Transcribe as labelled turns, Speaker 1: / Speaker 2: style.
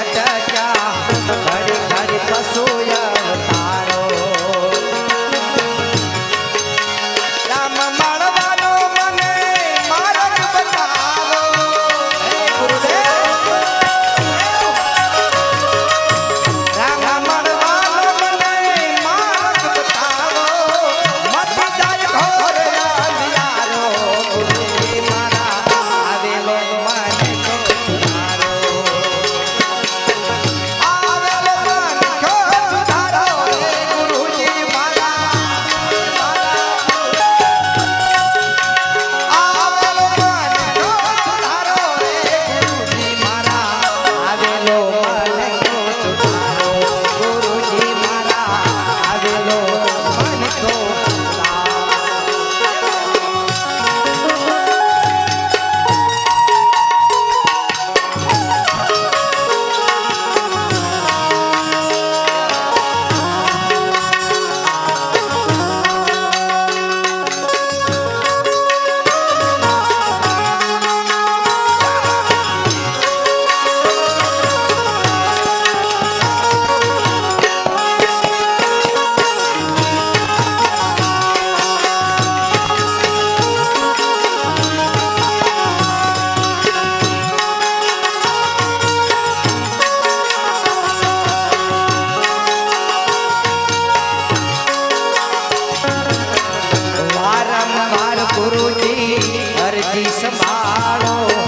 Speaker 1: ಕಾಟ ગુરુજી અરજી સંભાળો.